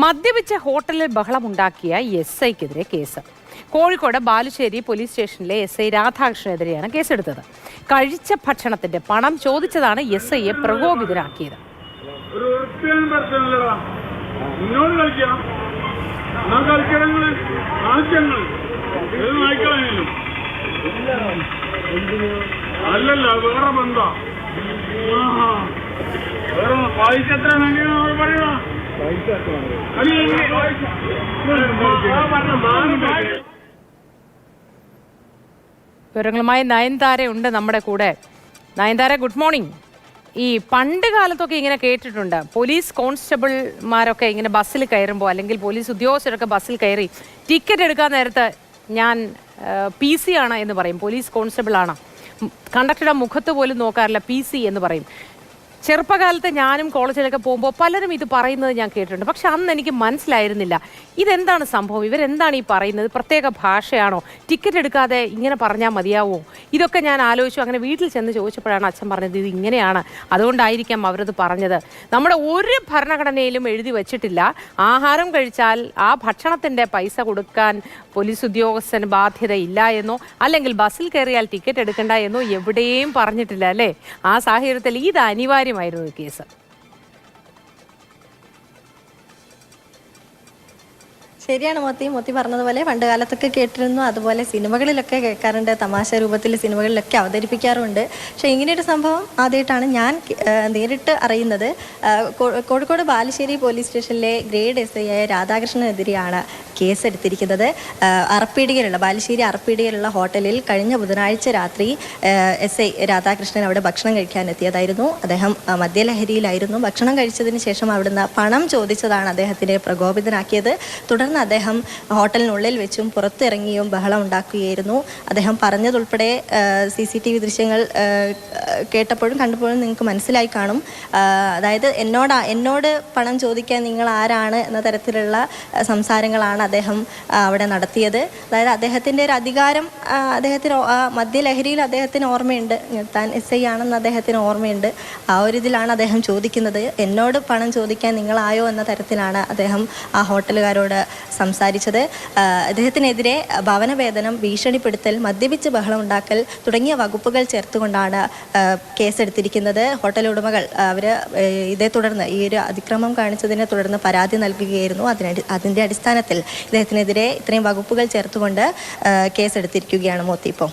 മദ്യപിച്ച ഹോട്ടലിൽ ബഹളമുണ്ടാക്കിയ എസ് ഐക്കെതിരെ കേസ്. കോഴിക്കോട് ബാലുശ്ശേരി പോലീസ് സ്റ്റേഷനിലെ എസ് ഐ രാധാകൃഷ്ണനെതിരെയാണ് കേസെടുത്തത്. കഴിച്ച ഭക്ഷണത്തിന്റെ പണം ചോദിച്ചതാണ് എസ് ഐയെ പ്രകോപിതരാക്കിയത്. അല്ലല്ല വേറെ ബന്ധ. വേറെ പൈസ എത്ര വേണ്ടി പറയണ വിവരങ്ങളുമായി നയൻതാര ഉണ്ട് നമ്മുടെ കൂടെ. നയൻതാര ഗുഡ് മോർണിംഗ് ഈ പണ്ട് കാലത്തൊക്കെ ഇങ്ങനെ കേട്ടിട്ടുണ്ട്. പോലീസ് കോൺസ്റ്റബിൾമാരൊക്കെ ഇങ്ങനെ ബസ്സിൽ കയറുമ്പോൾ അല്ലെങ്കിൽ പോലീസ് ഉദ്യോഗസ്ഥരൊക്കെ ബസ്സിൽ കയറി ടിക്കറ്റ് എടുക്കാൻ നേരത്തെ ഞാൻ പി സി ആണ് എന്ന് പറയും. പോലീസ് കോൺസ്റ്റബിൾ ആണ് കണ്ടക്ടറുടെ മുഖത്ത് പോലും നോക്കാറില്ല പി സി എന്ന് പറയും. ചെറുപ്പകാലത്ത് ഞാനും കോളേജിലൊക്കെ പോകുമ്പോൾ പലരും ഇത് പറയുന്നത് ഞാൻ കേട്ടിട്ടുണ്ട്. പക്ഷെ അന്ന് എനിക്ക് മനസ്സിലായിരുന്നില്ല. ഇതെന്താണ് സംഭവം? ഇവരെന്താണ് ഈ പറയുന്നത്? പ്രത്യേക ഭാഷയാണോ? ടിക്കറ്റ് എടുക്കാതെ ഇങ്ങനെ പറഞ്ഞാൽ മതിയാവോ? ഇതൊക്കെ ഞാൻ ആലോചിച്ചു. അങ്ങനെ വീട്ടിൽ ചെന്ന് ചോദിച്ചപ്പോഴാണ് അച്ഛൻ പറഞ്ഞത് ഇത് ഇങ്ങനെയാണ്. അതുകൊണ്ടായിരിക്കാം അവരത് പറഞ്ഞത്. നമ്മുടെ ഒരു ഭരണഘടനയിലും എഴുതി വച്ചിട്ടില്ല. ആഹാരം കഴിച്ചാൽ ആ ഭക്ഷണത്തിന്റെ പൈസ കൊടുക്കാൻ പോലീസ് ഉദ്യോഗസ്ഥന് ബാധ്യതയില്ല എന്നോ അല്ലെങ്കിൽ ബസ്സിൽ കയറിയാൽ ടിക്കറ്റ് എടുക്കണ്ട എന്നോ എവിടെയും പറഞ്ഞിട്ടില്ല അല്ലേ? ആ സാഹചര്യത്തിൽ ഇത് അനിവാര്യമായിരുന്നു ഈ കേസ്. ശരിയാണ് മോത്തി. മോത്തി പറഞ്ഞതുപോലെ പണ്ട് കാലത്തൊക്കെ കേട്ടിരുന്നു. അതുപോലെ സിനിമകളിലൊക്കെ കേൾക്കാറുണ്ട്. തമാശ രൂപത്തിൽ സിനിമകളിലൊക്കെ അവതരിപ്പിക്കാറുണ്ട്. പക്ഷേ ഇങ്ങനെയൊരു സംഭവം ആദ്യമായിട്ടാണ് ഞാൻ നേരിട്ട് അറിയുന്നത്. കോഴിക്കോട് ബാലുശ്ശേരി പോലീസ് സ്റ്റേഷനിലെ ഗ്രേഡ് എസ് ഐ ആയ രാധാകൃഷ്ണനെതിരെയാണ് കേസെടുത്തിരിക്കുന്നത്. അറപ്പീടികയിലുള്ള ബാലുശ്ശേരി അറപ്പീടികയിലുള്ള ഹോട്ടലിൽ കഴിഞ്ഞ ബുധനാഴ്ച രാത്രി എസ് ഐ രാധാകൃഷ്ണൻ അവിടെ ഭക്ഷണം കഴിക്കാനെത്തിയതായിരുന്നു അദ്ദേഹം മദ്യലഹരിയിലായിരുന്നു. ഭക്ഷണം കഴിച്ചതിന് ശേഷം അവിടുന്ന് പണം ചോദിച്ചതാണ് അദ്ദേഹത്തിനെ പ്രകോപിതനാക്കിയത്. തുടർന്ന് അദ്ദേഹം ഹോട്ടലിനുള്ളിൽ വെച്ചും പുറത്തിറങ്ങിയും ബഹളം ഉണ്ടാക്കുകയായിരുന്നു. അദ്ദേഹം പറഞ്ഞതുൾപ്പെടെ സി സി ടി വി ദൃശ്യങ്ങൾ കേട്ടപ്പോഴും കണ്ടപ്പോഴും നിങ്ങൾക്ക് മനസ്സിലായി കാണും. അതായത് എന്നോടാ എന്നോട് പണം ചോദിക്കാൻ നിങ്ങൾ ആരാണ് എന്ന തരത്തിലുള്ള സംസാരങ്ങളാണ് അദ്ദേഹം അവിടെ നടത്തിയത്. അതായത് അദ്ദേഹത്തിന്റെ ഒരു അധികാരം അദ്ദേഹത്തിന് മദ്യലഹരിയിൽ അദ്ദേഹത്തിന് ഓർമ്മയുണ്ട്. താൻ എസ് ഐ ആണെന്ന് അദ്ദേഹത്തിന് ഓർമ്മയുണ്ട്. ആ ഒരു ഇതിലാണ് അദ്ദേഹം ചോദിക്കുന്നത്. എന്നോട് പണം ചോദിക്കാൻ നിങ്ങളായോ എന്ന തരത്തിലാണ് അദ്ദേഹം ആ ഹോട്ടലുകാരോട് സംസാരിച്ചത്. അദ്ദേഹത്തിനെതിരെ ഭവനവേതനം ഭീഷണിപ്പെടുത്തൽ മദ്യപിച്ച് ബഹളം ഉണ്ടാക്കൽ തുടങ്ങിയ വകുപ്പുകൾ ചേർത്തുകൊണ്ടാണ് കേസെടുത്തിരിക്കുന്നത്. ഹോട്ടൽ ഉടമകൾ അവർ ഇതേ തുടർന്ന് ഈ ഒരു അതിക്രമം കാണിച്ചതിനെ തുടർന്ന് പരാതി നൽകുകയായിരുന്നു. അതിന അതിന്റെ അടിസ്ഥാനത്തിൽ ഇദ്ദേഹത്തിനെതിരെ ഇത്രയും വകുപ്പുകൾ ചേർത്തുകൊണ്ട് കേസെടുത്തിരിക്കുകയാണ് മോത്തി ഇപ്പോൾ